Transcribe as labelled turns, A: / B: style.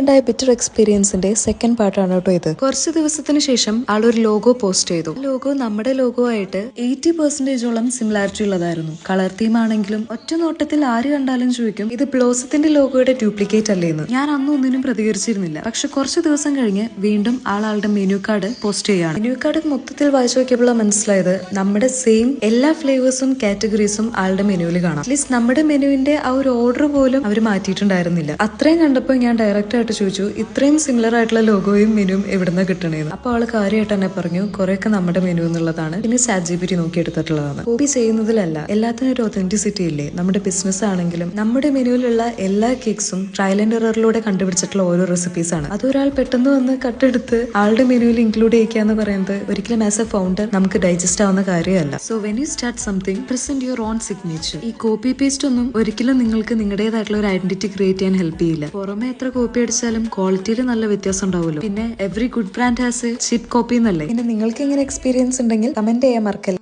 A: ഉണ്ടായ better എക്സ്പീരിയൻസിന്റെ second പാർട്ടാണ് കേട്ടോ ഇത്. കുറച്ച് ദിവസത്തിന് ശേഷം ആൾ ഒരു ലോഗോ പോസ്റ്റ് ചെയ്തു. ലോഗോ നമ്മുടെ ലോഗോ ആയിട്ട് എയ്റ്റി പെർസെന്റേജോളം സിമിലാരിറ്റി ഉള്ളതായിരുന്നു. കളർ തീം ആണെങ്കിലും ഒറ്റ നോട്ടത്തിൽ ആര് കണ്ടാലും ചോദിക്കും ഇത് ബ്ലോസത്തിന്റെ ലോഗോയുടെ ഡ്യൂപ്ലിക്കേറ്റ് അല്ലേന്ന് ഞാൻ അന്ന് ഒന്നിനും പ്രതികരിച്ചിരുന്നില്ല. പക്ഷെ കുറച്ച് ദിവസം കഴിഞ്ഞ് വീണ്ടും ആൾ ആളുടെ മെനു കാർഡ് പോസ്റ്റ് ചെയ്യാണ് മെനു കാർഡ് മൊത്തത്തിൽ വായിച്ചു നോക്കിയപ്പോഴാണ് മനസ്സിലായത് നമ്മുടെ സെയിം എല്ലാ ഫ്ലേവേഴ്സും കാറ്റഗറീസും ആളുടെ മെനുവിൽ കാണാം. അറ്റ്ലീസ്റ്റ് നമ്മുടെ മെനുവിന്റെ ആ ഒരു ഓർഡർ പോലും അവർ മാറ്റിയിട്ടുണ്ടായിരുന്നില്ല. അത്രയും കണ്ടപ്പോൾ ഞാൻ ഡയറക്റ്റ് ആയിട്ട് ചോദിച്ചു ഇത്രയും സിമിലർ ആയിട്ടുള്ള ലോഗോയും മെനുവും എവിടുന്ന കിട്ടണേന്ന്? അപ്പൊ ആൾ കാര്യമായിട്ട് തന്നെ പറഞ്ഞു കുറെയൊക്കെ നമ്മുടെ മെനു എന്നുള്ളതാണ് പിന്നെ സാറ്റ് ജി പി ടി നോക്കി എടുത്തിട്ടുള്ളതാണ് കോപ്പി ചെയ്യുന്നതിലല്ല എല്ലാത്തിനും ഒരു ഒതന്റിസിറ്റി ഇല്ലേ? നമ്മുടെ ബിസിനസ് ആണെങ്കിലും നമ്മുടെ മെനുവിലുള്ള എല്ലാ കേക്സും ട്രയൽ ആൻഡ് എററിലൂടെ കണ്ടുപിടിച്ചിട്ടുള്ള ഓരോ റെസിപ്പീസ് ആണ്. അത് ഒരാൾ പെട്ടെന്ന് വന്ന് കട്ടെടുത്ത് ആളുടെ മെനുവിൽ ഇൻക്ലൂഡ് ചെയ്യിക്കുക എന്ന് പറയുന്നത് ഒരിക്കലും ആസ് എ ഫൗണ്ടർ നമുക്ക് ഡൈജസ്റ്റ് ആവുന്ന കാര്യമല്ല. So when you start something present your own signature ഈ കോപ്പി പേസ്റ്റ് ഒന്നും ഒരിക്കലും നിങ്ങൾക്ക് നിങ്ങളുടേതായിട്ടുള്ള ഒരു ഐഡന്റിറ്റി ക്രിയേറ്റ് ചെയ്യാൻ ഹെൽപ്പ് ചെയ്യില്ല. പുറമെ എത്ര കോപ്പി അടിച്ചാലും ക്വാളിറ്റിയിൽ നല്ല വ്യത്യാസം ഉണ്ടാവുമല്ലോ. പിന്നെ every good brand has cheap copy എന്നല്ലേ? പിന്നെ നിങ്ങൾക്ക് എങ്ങനെ എക്സ്പീരിയൻസ് ഉണ്ടെങ്കിൽ കമന്റ് ചെയ്യാൻ മറക്കല്ല.